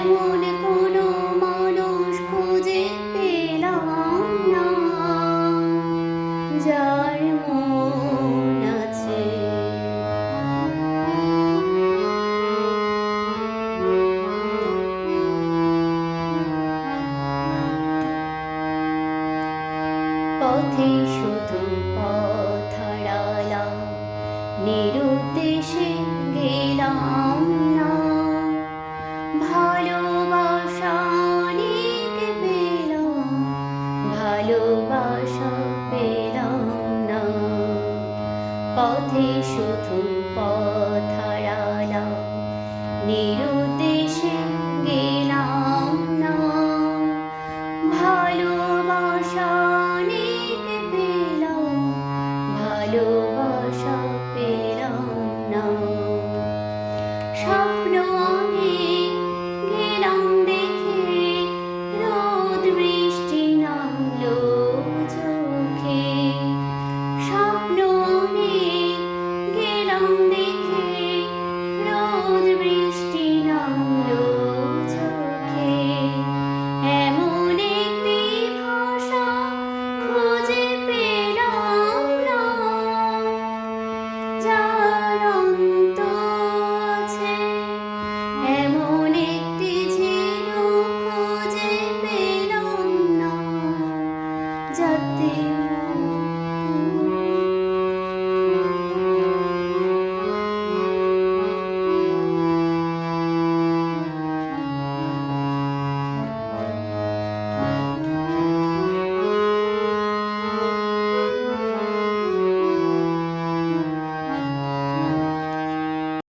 এমন কোনো মানুষ খুঁজে পেলাম না। আছে। পথে শুধু পথ নিরুদ্দেশে গেলাম। পথে শুধু পথ হারালাম নিরুদ্দেশে গেলাম না। ভালোবাসা অনেক পেলাম ভালোবাসা